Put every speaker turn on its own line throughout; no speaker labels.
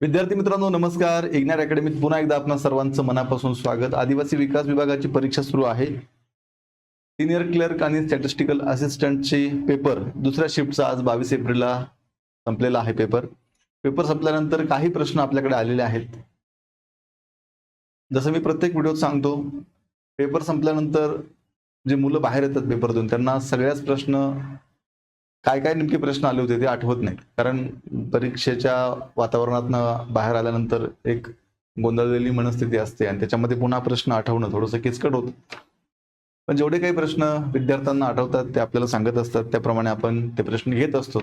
विद्यार्थी मित्रांनो नमस्कार. इग्नॅट अकॅडमीत पुन्हा एकदा आपणा सर्वांचं मनापासून स्वागत. आदिवासी विकास विभागाची परीक्षा सुरू आहे. सिनियर क्लर्क आणि स्टॅटिस्टिकल असिस्टंटचे पेपर दुसऱ्या शिफ्टचा आज बावीस एप्रिलला संपलेला आहे पेपर पेपर संपल्यानंतर काही प्रश्न आपल्याकडे आलेले आहेत. जसं मी प्रत्येक व्हिडिओत सांगतो पेपर संपल्यानंतर जे मुलं बाहेर येतात पेपर देऊन त्यांना सगळ्याच प्रश्न काय काय नेमके प्रश्न आले होते ते आठवत नाहीत. कारण परीक्षेच्या वातावरणातनं बाहेर आल्यानंतर एक गोंधळलेली मनस्थिती असते आणि त्याच्यामध्ये पुन्हा प्रश्न आठवणं थोडंसं किचकट होतं. पण जेवढे काही प्रश्न विद्यार्थ्यांना आठवतात ते आपल्याला सांगत असतात त्याप्रमाणे आपण ते प्रश्न घेत असतो.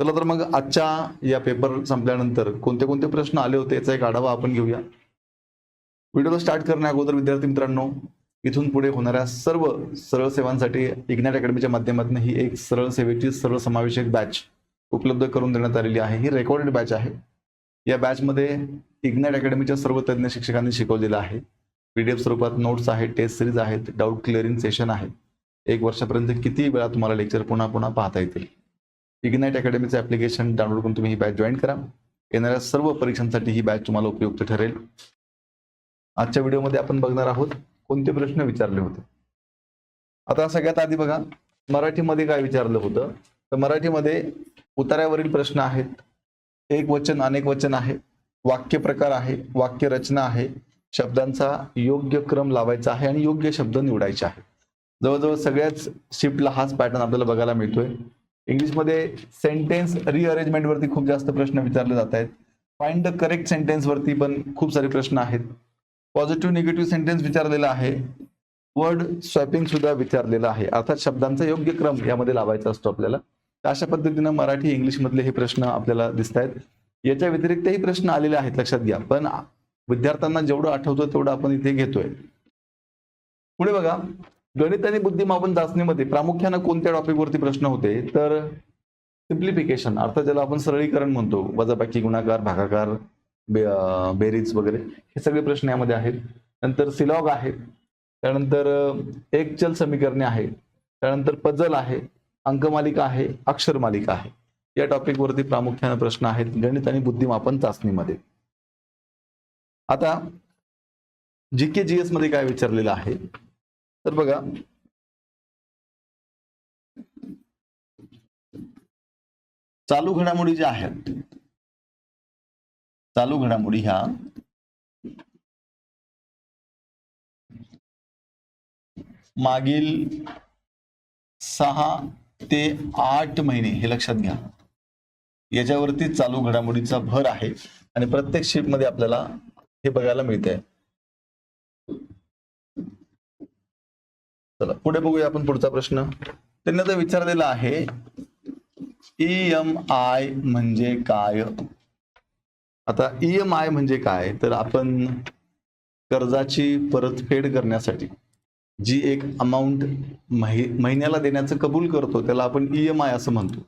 चला तर मग आजच्या या पेपर संपल्यानंतर कोणते कोणते प्रश्न आले होते याचा एक आढावा आपण घेऊया. व्हिडिओला स्टार्ट करण्या अगोदर विद्यार्थी मित्रांनो इथून पुढे होणाऱ्या सर्व सरळ सेवांसाठी इग्नॅट अकॅडमीच्या माध्यमातून ही एक सरळ सेवेची सर्व समावेशक बॅच उपलब्ध करून देण्यात आलेली आहे. ही रेकॉर्डेड बॅच आहे. या बॅचमध्ये इग्नॅट अकॅडमीच्या सर्व तज्ज्ञ शिक्षकांनी शिकवलेलं आहे. पीडीएफ स्वरूपात नोट्स आहेत टेस्ट सिरीज आहेत डाऊट क्लिअरिंग सेशन आहे एक वर्षापर्यंत किती वेळा तुम्हाला लेक्चर पुन्हा पुन्हा पाहता येतील? इग्नाईट अकॅडमीचं ॲप्लिकेशन डाउनलोड करून तुम्ही ही बॅच जॉईन करा. येणाऱ्या सर्व परीक्षांसाठी ही बॅच तुम्हाला उपयुक्त ठरेल. आजच्या व्हिडिओमध्ये आपण बघणार आहोत कोणते प्रश्न विचारले होते? आता सगळ्यात आधी बघा मराठीमध्ये काय विचारलं होतं? तर मराठीमध्ये उतार्यावरील प्रश्न आहेत. एक वचन अनेक वचन आहे. वाक्य प्रकार आहे वाक्य रचना आहे. शब्दांचा योग्य क्रम लावायचा आहे आणि योग्य शब्द निवडायचे आहे. जवळजवळ सगळ्याच शिफ्टला हाच पॅटर्न आपल्याला बघायला मिळतोय. इंग्लिशमध्ये सेंटेन्स रिअरेंजमेंटवरती खूप जास्त प्रश्न विचारले जात आहेत. फाइंड द करेक्ट सेंटेन्सवरती पण खूप सारे प्रश्न आहेत. पॉझिटिव्ह निगेटिव्ह सेंटेन्स विचारलेला आहे. वर्ड स्वॅपिंग सुद्धा विचारलेलं आहे. अर्थात शब्दांचा योग्य क्रम यामध्ये लावायचा असतो आपल्याला. अशा पद्धतीनं मराठी इंग्लिश मधले हे प्रश्न आपल्याला दिसत आहेत याच्या व्यतिरिक्तही प्रश्न आलेले आहेत लक्षात घ्या. पण विद्यार्थ्यांना जेवढं आठवतं तेवढं आपण इथे घेतोय. पुढे बघा. गणित आणि बुद्धिमापन चाचणीमध्ये प्रामुख्यानं कोणत्या टॉपिकवरती प्रश्न होते? तर सिम्प्लिफिकेशन अर्थात ज्याला आपण सरळीकरण म्हणतो. वजाबाकी गुणाकार भागाकार बे बेरीज वगैरे हे सगळे प्रश्न यामध्ये आहेत. नंतर सिलॉग आहे. त्यानंतर एक चल समीकरणे आहे. त्यानंतर पजल आहे. अंकमालिका आहे. अक्षरमालिका आहे. या टॉपिकवरती प्रामुख्याने प्रश्न आहेत. गणित आणि बुद्धिमापन चाचणीमध्ये. आता जी के जी एसमध्ये काय विचारलेलं आहे? तर बघा चालू घडामोडी ज्या आहेत चालू घडामोडी ह्या. मागील सहा ते आठ महिने हे लक्षात घ्या. याच्यावरती चालू घडामोडीचा भर आहे आणि प्रत्येक शिफ्टमध्ये आपल्याला हे बघायला मिळतंय. चला पुढे बघूया आपण पुढचा प्रश्न. त्यांनी आता विचारलेला आहे एम आय म्हणजे काय? आता एम आय म्हणजे काय? तर आपण कर्जाची परतफेड करण्यासाठी जी एक अमाऊंट महिन्याला देण्याचं कबूल करतो त्याला आपण ईएम आय असं म्हणतो.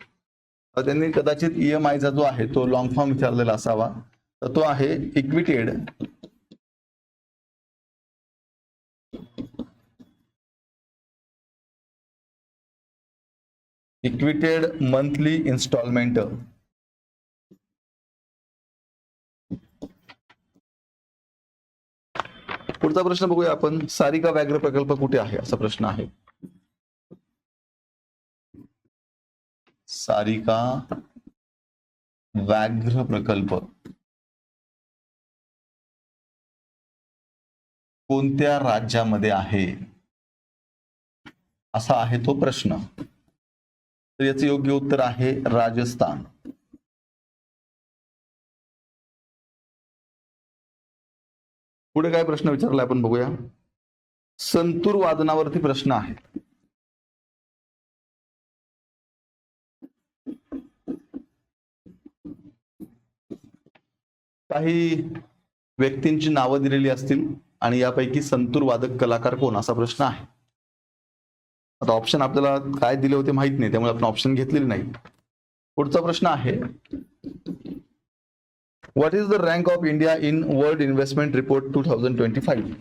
तर त्यांनी कदाचित ईएम आयचा जो आहे तो लॉंग फॉर्म विचारलेला असावा. तर तो आहे इक्विटेड इक्विटेड मंथली इन्स्टॉलमेंट पुढचा प्रश्न बघूया आपण. सारिका व्याघ्र प्रकल्प कुठे आहे? असा प्रश्न आहे. सारिका व्याघ्र प्रकल्प. कोणत्या राज्यामध्ये आहे? असा आहे तो प्रश्न. तर याचं योग्य उत्तर आहे राजस्थान. पुढे काय प्रश्न विचारला आपण बघूया. संतूर वादनावरती प्रश्न आहे काही व्यक्तींची नावं दिलेली असतील आणि यापैकी संतूर वादक कलाकार कोण असा प्रश्न आहे. आता ऑप्शन आपल्याला काय दिले होते माहीत नाही त्यामुळे आपण ऑप्शन घेतलेले नाही. पुढचा प्रश्न आहे What is the rank of India in World Investment Report 2025?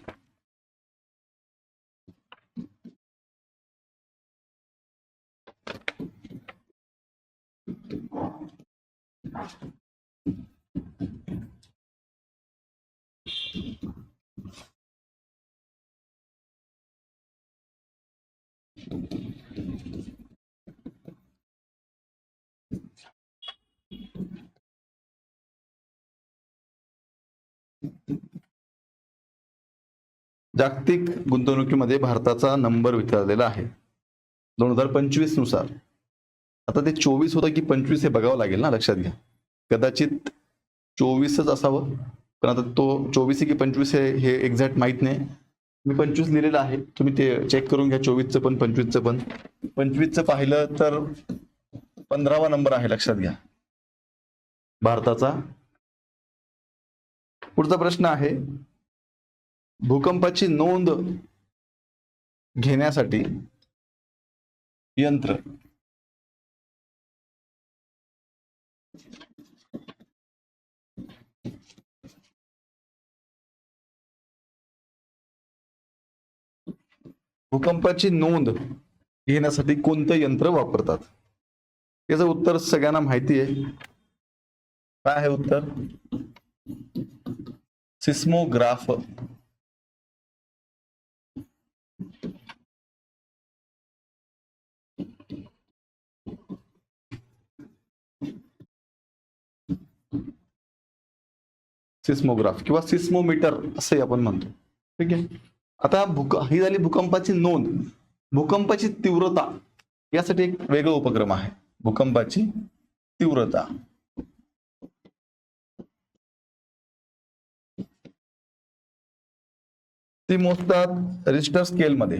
जागतिक गुंतवणुकीमध्ये भारताचा नंबर विचारलेला आहे. दोन हजार पंचवीसनुसार. आता ते चोवीस होतं की पंचवीस हे बघावं लागेल ना लक्षात घ्या. कदाचित चोवीसच असावं पण आता तो चोवीस की पंचवीस हे हे एक्झॅक्ट माहीत नाही. मी पंचवीस लिहिलेलं आहे. तुम्ही ते चेक करून घ्या चोवीसचं पण पंचवीसचं पण. पंचवीसचं पाहिलं तर पंधरावा नंबर आहे लक्षात घ्या. भारताचा. पुढचा प्रश्न आहे भूकंपाची नोंद घेण्यासाठी यंत्र. भूकंपाची नोंद घेण्यासाठी कोणतं यंत्र वापरतात? याचं उत्तर सगळ्यांना माहिती आहे. काय आहे उत्तर? सिस्मोग्राफ. सिस्मोग्राफ किंवा सिस्मोमीटर असे आपण म्हणतो. ठीक आहे? आता भूक ही झाली भूकंपाची नोंद. भूकंपाची तीव्रता यासाठी एक वेगळा उपक्रम आहे. भूकंपाची तीव्रता. ती मोजतात रिस्टर स्केलमध्ये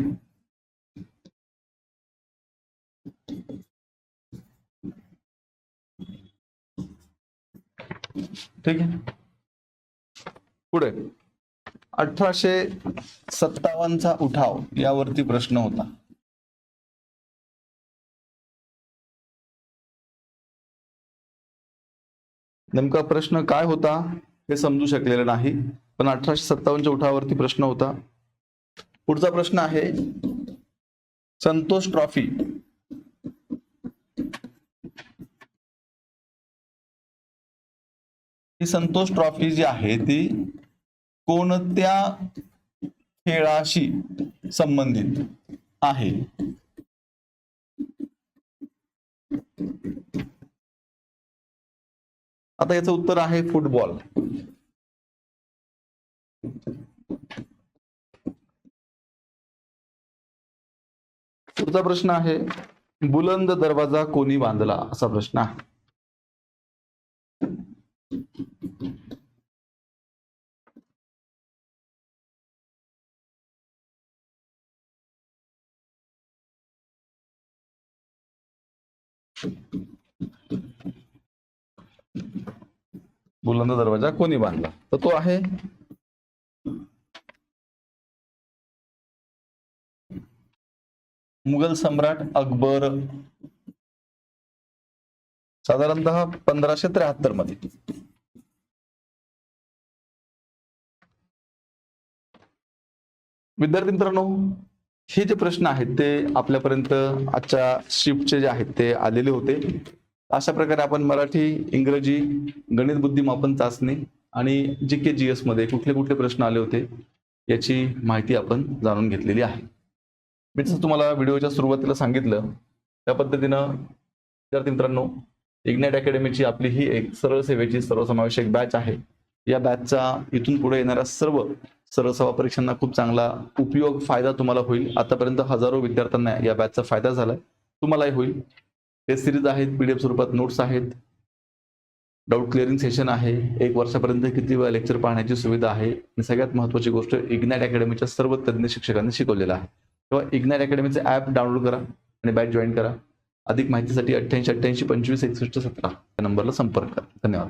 ठीक आहे? पुढे. अठराशे सत्तावन्नचा उठाव यावरती प्रश्न होता. नेमका प्रश्न काय होता हे समजू शकलेलं नाही पण अठराशे सत्तावन्नच्या उठावावरती प्रश्न होता. पुढचा प्रश्न आहे संतोष ट्रॉफी. ही संतोष ट्रॉफी जी आहे ती कोणत्या खेळाशी संबंधित आहे? आता याचं उत्तर आहे फुटबॉल. पुढचा प्रश्न आहे बुलंद दरवाजा कोणी बांधला? असा प्रश्न आहे. बुलंद दरवाजा कोणी बांधला? तर तो आहे? मुघल सम्राट अकबर. साधारणतः पंधराशे त्र्याहत्तरमध्ये. विद्यार्थी मित्रांनो हे जे प्रश्न आहेत ते आपल्यापर्यंत आजच्या शिफ्टचे जे आहेत ते आलेले होते. अशा प्रकारे आपण मराठी इंग्रजी गणित बुद्धिमापन चाचणी आणि जी के जी एसमध्ये कुठले कुठले प्रश्न आले होते याची माहिती आपण जाणून घेतलेली आहे. मी जसं तुम्हाला व्हिडिओच्या सुरुवातीला सांगितलं त्या पद्धतीनं विद्यार्थी मित्रांनो इग्नेट अकॅडमीची आपली ही एक सरळ सेवेची सर्वसमावेशक बॅच आहे. या बॅचचा इथून पुढे येणाऱ्या सर्व सरळ परीक्षांना खूप चांगला उपयोग फायदा तुम्हाला होईल. आतापर्यंत हजारो विद्यार्थ्यांना या बॅचचा फायदा झालाय. तुम्हालाही होईल. टेस्ट सिरीज आहेत पीडीएफ स्वरूपात नोट्स आहेत. डाऊट क्लिअरिंग सेशन आहे. एक वर्षापर्यंत किती वेळा लेक्चर पाहण्याची सुविधा आहे. आणि सगळ्यात महत्त्वाची गोष्ट इग्नॅट अकॅडमीच्या सर्व तज्ज्ञ शिक्षकांनी शिकवलेलं आहे. तेव्हा इग्नॅट अकॅडमीचे ॲप डाउनलोड करा आणि बॅच जॉईन करा. अधिक माहितीसाठी अठ्ठ्याऐंशी अठ्ठ्याऐंशी पंचवीस एकसष्ट सतरा या नंबरला संपर्क करा. धन्यवाद.